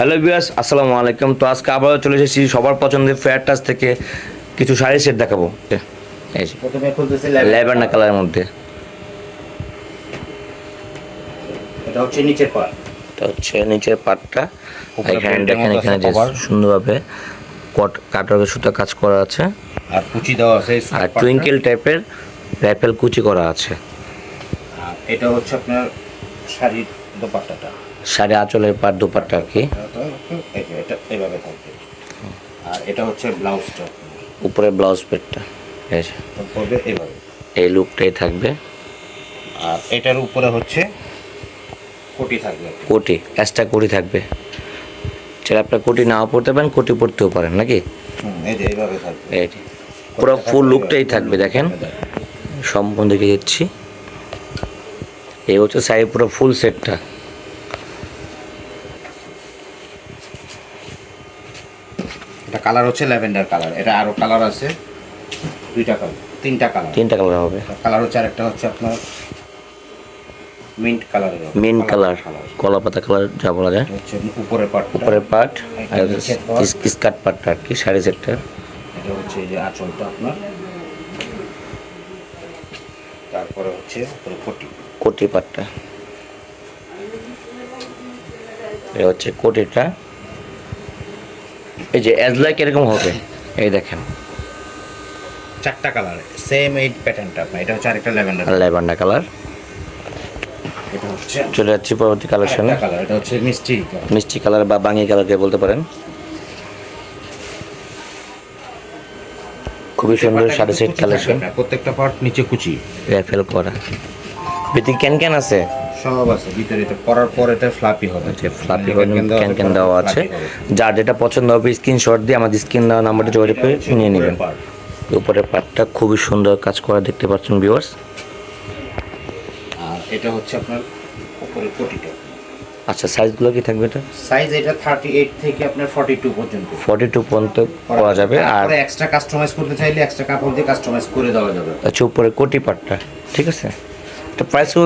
Hello বিয়াস আসসালামু আলাইকুম। তো আজকে আবারও চলে এসেছি সবার পছন্দের ফেয়ার টাচ থেকে কিছু শাড়ি সেট দেখাবো। এই যে প্রথমে খুলতেছি ল্যাভেন্ডার কালারের মধ্যে। এটা হচ্ছে নিচের পার্ট এটা হচ্ছে নিচের পাটটা উপরে এখানে দেখেন এখানে যে সুন্দরভাবে কট কাটারের সুতা কাজ করা আছে। আর কুচি দেওয়া আছে আর টুইঙ্কেল টাইপের র্যাপেল কুচি করা আছে। এটা হচ্ছে আপনার শাড়ির দোপাট্টাটা। শাড়ি আঁচলের পাট দুপারটা আর কি। এটা এইভাবে থাকবে। আর এটা হচ্ছে ব্লাউজটা উপরে ব্লাউজ পেটটা এই যে। পড়বে এইভাবে এই লুকটাই থাকবে। আর এটার উপরে হচ্ছে কোটি থাকবে কোটি এক্সট্রা কোটি থাকবে। সেটা আপনার কোটি নাও পড়তে পারেন কোটি পড়তেও পারেন নাকি? এইভাবে থাকবে। এই পুরো ফুল লুকটাই থাকবে দেখেন। সম্পূর্ণ দেখে দিচ্ছি। এই হচ্ছে সাইড পুরো ফুল সেটটা কালার হচ্ছে ল্যাভেন্ডার কালার। এটা আরও কালার আছে। দুইটা কালার তিনটা কালার। তিনটা কালার হবে। কালার হচ্ছে আরেকটা হচ্ছে আপনার মিন্ট কালারের মেন কালার কলা পাতা কালার যা বলা যায়। হচ্ছে উপরের পার্ট উপরের পার্ট আর এটা। স্কার্ট পার্টটা আর কি শাড়ি সেটটা। এটা হচ্ছে যে আঁচলটা আপনার। তারপরে হচ্ছে কোটি। কোটি পাটটা। এই হচ্ছে কোটিটা। এই যে অ্যাজ লাইক এরকম হবে। এই দেখেন। চারটা কালার সেম এই প্যাটার্নটা আপনার এটা হচ্ছে আরেকটা ল্যাভেন্ডার ল্যাভেন্ডার কালার এটা হচ্ছে চলে যাচ্ছি পরবর্তী কালেকশনে কালার এটা হচ্ছে মিষ্টি মিষ্টি কালার বা বাঙি কালারকে বলতে পারেন। খুবই সুন্দর শাড়ি সেট কালেকশন প্রত্যেকটা পার্ট নিচে কুচি। র্যাফেল করা। ভিতরে ক্যান ক্যান আছে? সব আছে ভিতরে এটা পরার পর এটা ফ্লাপি হবে। যে ফ্লাপি ক্যান দেওয়া ক্যান আছে, ক্যান দেওয়া আছে। যার যেটা পছন্দ হবে স্ক্রিনশট দিয়ে আমাদের স্ক্রিন দেওয়া নাম্বারটা যোগাযোগ করে নিয়ে নেবেন। উপরের পার্টটা খুবই সুন্দর কাজ করা দেখতে পাচ্ছেন ভিউয়ার্স আর এটা হচ্ছে আপনার উপরের কোটিটা আচ্ছা সাইজগুলো কি থাকবে এটা? সাইজ এটা থার্টি এইট থেকে আপনার ফর্টি টু পর্যন্ত ফর্টি টু পর্যন্ত করা যাবে আর এক্সট্রা কাস্টমাইজ করতে চাইলে এক্সট্রা কাপড় দিয়ে কাস্টমাইজ করে দেওয়া যাবে। হচ্ছে উপরে কোটি পাটটা ঠিক আছে?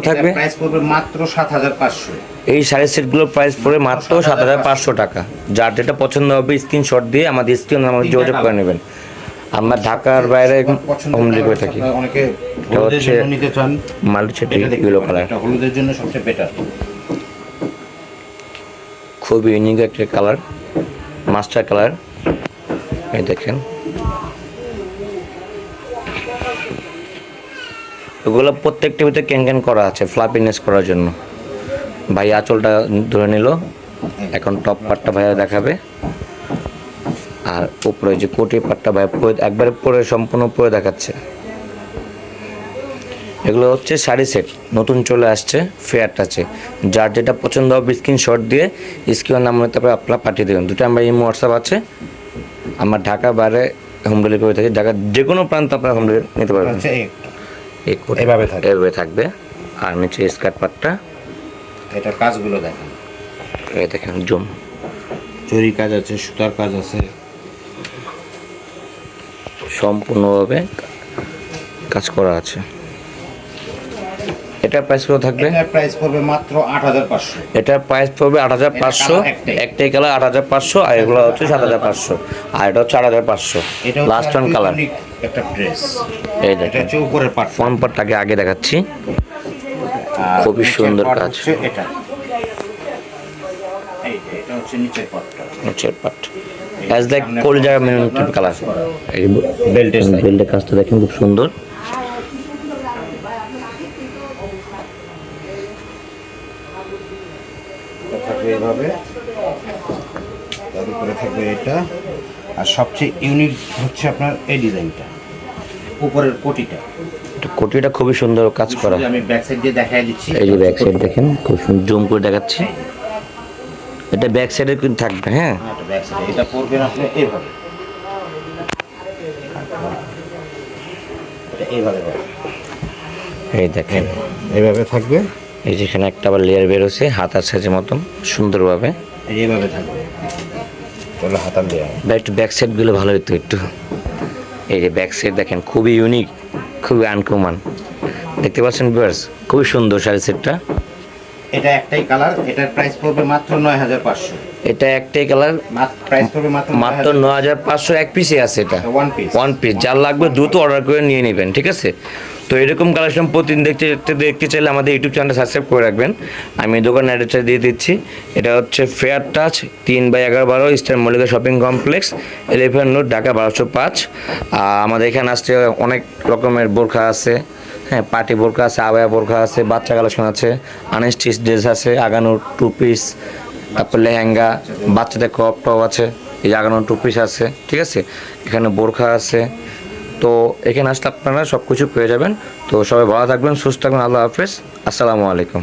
থাকবে? প্রাইস পড়বে মাত্র সাত হাজার পাঁচশো। এই শাড়ি সেটগুলোর প্রাইস পড়বে মাত্র সাত হাজার পাঁচশো। টাকা। যার যেটা পছন্দ হবে স্ক্রিনশট দিয়ে আমাদের স্ক্রিন আমাদের যোগাযোগ করে নেবেন। আমরা ঢাকার বাইরে হোম ডেলিভারি থাকি। অনেকে হচ্ছে জন্য মাল্টি সেটি এটা ইয়েলো কালার হলুদের জন্য সবচেয়ে বেটার খুবই ইউনিক একটা কালার মাস্টার কালার এই দেখেন। এগুলো প্রত্যেকটা ভিতরে ক্যান ক্যান করা আছে ফ্লাপিনেস করার জন্য। ভাই আঁচলটা ধরে নিল, এখন টপ পার্টটা ভাইয়া দেখাবে। আর উপরে যে কোটি পার্টটা ভাই একবারে পরে সম্পূর্ণ পরে দেখাচ্ছে। এগুলো হচ্ছে শাড়ি সেট নতুন চলে আসছে ফেয়ার টাচে যার যেটা পছন্দ হবে স্ক্রিনশট দিয়ে স্ক্রিন নাম্বার তারপরে আপনারা পাঠিয়ে দেবেন। দুটো আমার ইমো হোয়াটসঅ্যাপ আছে। আমার ঢাকা বাইরে হোম ডেলিভারি থাকে, ঢাকার যে কোনো প্রান্ত আপনারা হোম ডেলিভারি নিতে পারবেন হচ্ছে এই- এই কোটি- এভাবে থাকবে। এভাবে থাকবে। আর নিচে স্কার্ট পাটটা। এটার কাজগুলো দেখেন। এই দেখেন জুম। চুরি কাজ আছে সুতার কাজ আছে। সম্পূর্ণভাবে কাজ করা আছে। এটার প্রাইস কত থাকবে? এটার প্রাইস পড়বে মাত্র আট হাজার পাঁচশো। প্রাইস পড়বে আট হাজার পাঁচশো colour একটাই। একটাই কালার আট হাজার পাঁচশো আর এগুলো হচ্ছে সাত হাজার পাঁচশো। আর এটা হচ্ছে আট হাজার পাঁচশো। এটা লাস্ট ওয়ান কালার একটা ড্রেস এই এটা হচ্ছে উপরের পার্ট ফর্ম পার্টটাকে আগে দেখাচ্ছি। খুবই সুন্দর কাজ। হচ্ছে এটা। এটা হচ্ছে নিচের পার্টটা নিচের পার্ট অ্যাজ লাইক কলজার মেরুন কালার এই বেল্টের বেল্টের কাজটা দেখেন খুব সুন্দর। থাকবে তার উপরে থাকবে এটা। আর সবচেয়ে ইউনিক হচ্ছে আপনার এই ডিজাইনটা উপরের কোটিটা। এটা কোটিটা খুবই সুন্দর কাজ করা। আমি ব্যাক সাইড দিয়ে দেখাই দিচ্ছি। এই যে ব্যাক সাইড দেখেন খুব সুন্দর জুম করে দেখাচ্ছি। এটা ব্যাক সাইডে কিন্তু থাকবে হ্যাঁ? হ্যাঁ, এটা ব্যাক সাইড এটা পরবেন আপনি এইভাবে। এইভাবে এই দেখেন। এইভাবে থাকবে। এই যেখানে একটা আবার লেয়ার বেরোছে হাতার সাইজের মতন সুন্দরভাবে। এইভাবে থাকবে। চলো হাতার দেওয়া ব্যাক ব্যাক সাইডগুলো ভালো হতো একটু। এই যে ব্যাক সাইড দেখেন খুবই ইউনিক খুবই আনকমন দেখতে পাচ্ছেন ভিউয়ার্স খুবই সুন্দর শাড়ি সেটটা এটা একটাই কালার এটার প্রাইস পড়বে মাত্র নয় হাজার পাঁচশো। এটা একটাই কালার প্রাইস পড়বে মাত্র মাত্র ন হাজার পাঁচশো। এক পিসে আছে এটা। ওয়ান পিস ওয়ান পিস যার লাগবে দ্রুত অর্ডার করে নিয়ে নেবেন ঠিক আছে? তো এরকম কালেকশন প্রতিদিন দেখতে দেখতে দেখতে চাইলে আমাদের ইউটিউব চ্যানেলটা সাবস্ক্রাইব করে রাখবেন। আমি দোকান অ্যাড্রেসটা দিয়ে দিচ্ছি। এটা হচ্ছে ফেয়ার টাচ তিন বাই এগারো বারো Eastern Mallika shopping complex Elephant Road Dhaka বারোশো পাঁচ। আমাদের এখানে আসছে অনেক রকমের বোরখা আছে। হ্যাঁ পার্টি বোরখা আছে আবায়া বোরখা আছে, বাচ্চা কালেকশন আছে আনস্টিচ ড্রেস আছে আগানোর টু পিস তারপর লেহেঙ্গা, বাচ্চাদের ক্রপ টপ আছে, এই আগানোর টু পিস আছে, ঠিক আছে? এখানে বোরখা আছে তো এখানে আসলে আপনারা সব কিছু পেয়ে যাবেন। তো সবাই ভালো থাকবেন, সুস্থ থাকবেন, আল্লাহ হাফেজ। আসসালামু আলাইকুম।